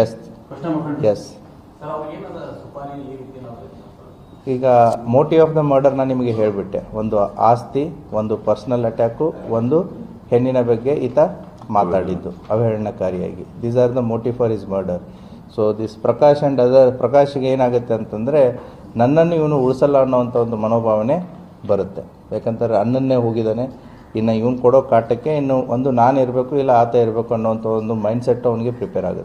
S yes ಈಗ motive of the murder ನಾನು ನಿಮಗೆ ಹೇಳಿಬಿಟ್ಟೆ. ಒಂದು ಆಸ್ತಿ ಒಂದು ಪರ್ಸನಲ್ ಅಟ್ಯಾಕು ಒಂದು ಹೆಣ್ಣಿನ ಬಗ್ಗೆ ಈತ ಮಾತಾಡಿದ್ದು ಅವಹೇಳನಕಾರಿಯಾಗಿ. These are the motive for is murder so this Prakash and other ಪ್ರಕಾಶ್ಗೆ ಏನಾಗುತ್ತೆ ಅಂತಂದರೆ ನನ್ನನ್ನು ಇವನು ಉಳಿಸಲ್ಲ ಅನ್ನೋವಂಥ ಒಂದು ಮನೋಭಾವನೆ ಬರುತ್ತೆ. ಯಾಕಂತಾರೆ ಅಣ್ಣನ್ನೇ ಹೋಗಿದ್ದಾನೆ ಇನ್ನು ಇವನು ಕೊಡೋ ಕಾಟಕ್ಕೆ ಇನ್ನು ಒಂದು ನಾನು ಇರಬೇಕು ಇಲ್ಲ ಆತ ಇರಬೇಕು ಅನ್ನೋ ಒಂದು ಮೈಂಡ್ ಸೆಟ್ ಅವನಿಗೆ ಪ್ರಿಪೇರ್ ಆಗುತ್ತೆ.